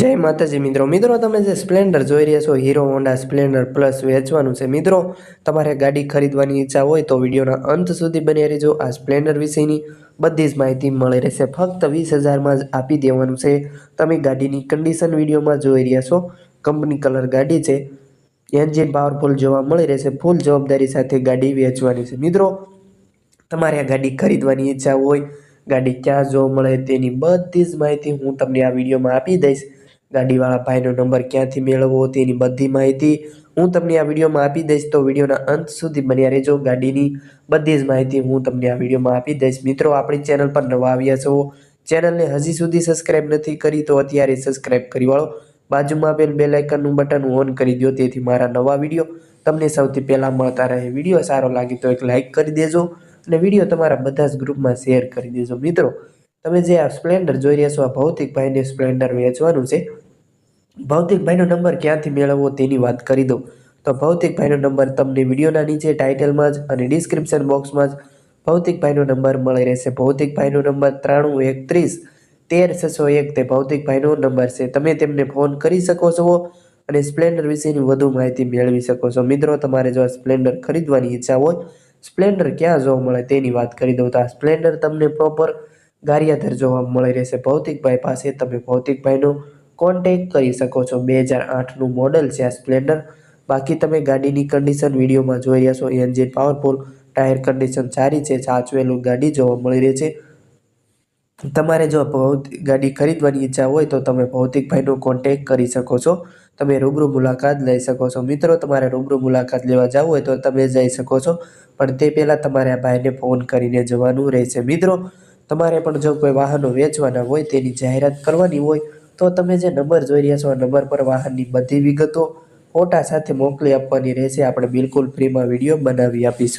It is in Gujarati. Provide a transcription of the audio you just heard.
જય માતાજી મિત્રો. મિત્રો, તમે જે સ્પ્લેન્ડર જોઈ રહ્યા છો હીરો હોન્ડા સ્પ્લેન્ડર પ્લસ વેચવાનું છે. મિત્રો, તમારે ગાડી ખરીદવાની ઈચ્છા હોય તો વિડીયોના અંત સુધી બની રહેજો. આ સ્પ્લેન્ડર વિશેની બધી જ માહિતી મળી રહેશે. ફક્ત વીસ હજારમાં જ આપી દેવાનું છે. તમે ગાડીની કન્ડિશન વિડીયોમાં જોઈ રહ્યા છો. કંપની કલર ગાડી છે. એન્જિન પાવરફુલ જોવા મળી રહેશે. ફૂલ જવાબદારી સાથે ગાડી વેચવાની છે. મિત્રો, તમારે આ ગાડી ખરીદવાની ઈચ્છા હોય, ગાડી ક્યાં જોવા મળે તેની બધી જ માહિતી હું તમને આ વિડીયોમાં આપી દઈશ. ગાડીવાળા ભાઈનો નંબર ક્યાંથી મેળવવો તેની બધી માહિતી હું તમને આ વિડીયોમાં આપી દઈશ. તો વિડીયોના અંત સુધી બન્યા રહેજો. ગાડીની બધી જ માહિતી હું તમને આ વિડીયોમાં આપી દઈશ. મિત્રો, આપણી ચેનલ પર નવા આવ્યા છો, ચેનલને હજી સુધી સબસ્ક્રાઇબ નથી કરી તો અત્યારે સબસ્ક્રાઇબ કરી વાળો. બાજુમાં આપેલ બે લાઇકનનું બટન ઓન કરી દો તેથી મારા નવા વીડિયો તમને સૌથી પહેલાં મળતા રહે. વીડિયો સારો લાગે તો એક લાઇક કરી દેજો અને વીડિયો તમારા બધા જ ગ્રુપમાં શેર કરી દેજો. મિત્રો, તમે જે આ સ્પ્લેન્ડર જોઈ રહ્યા છો, આ ભૌતિક ભાઈને સ્પ્લેન્ડર વેચવાનું છે. ભૌતિકભાઈનો નંબર ક્યાંથી મેળવવો તેની વાત કરી દઉં. તો ભૌતિકભાઈનો નંબર તમને વિડીયોના નીચે ટાઇટલમાં જ અને ડિસ્ક્રિપ્શન બોક્સમાં જ ભૌતિકભાઈનો નંબર મળી રહેશે. ભૌતિકભાઈનો નંબર ત્રાણું એકત્રીસ તેર છસો એક તે ભૌતિકભાઈનો નંબર છે. તમે તેમને ફોન કરી શકો છો અને સ્પ્લેન્ડર વિશેની વધુ માહિતી મેળવી શકો છો. મિત્રો, તમારે જો સ્પ્લેન્ડર ખરીદવાની ઈચ્છા હોય, સ્પ્લેન્ડર ક્યાં જોવા મળે તેની વાત કરી દઉં. તો આ સ્પ્લેન્ડર તમને પ્રોપર ગારિયાધર જોવા મળી રહેશે. ભૌતિકભાઈ પાસે તમે ભૌતિકભાઈનો કોન્ટેક કરી શકો છો. બે હજાર આઠનું મોડલ છે આ સ્પ્લેન્ડર બાકી તમે ગાડીની કન્ડિશન વિડીયોમાં જોઈ રહ્યા છો. એન્જિન પાવરફુલ ટાયર કન્ડિશન સારી છે. સાચવેલું ગાડી જોવા મળી રહી છે. તમારે જો ભૌતિક ગાડી ખરીદવાની ઈચ્છા હોય તો તમે ભૌતિકભાઈનો કોન્ટેક કરી શકો છો. તમે રૂબરૂ મુલાકાત લઈ શકો છો. મિત્રો, તમારે રૂબરૂ મુલાકાત લેવા જવું હોય તો તમે જઈ શકો છો. પણ તે પહેલાં તમારે આ ભાઈને ફોન કરીને જવાનું રહેશે. મિત્રો, તમારે પણ જો કોઈ વાહનો વેચવાના હોય, તેની જાહેરાત કરવાની હોય તો તમે જે નંબર જોઈ રહ્યા છો, આ નંબર પર વાહનની બધી વિગતો ફોટા સાથે મોકલી આપવાની રહેશે. આપણે બિલકુલ ફ્રીમાં વીડિયો બનાવી આપીશું.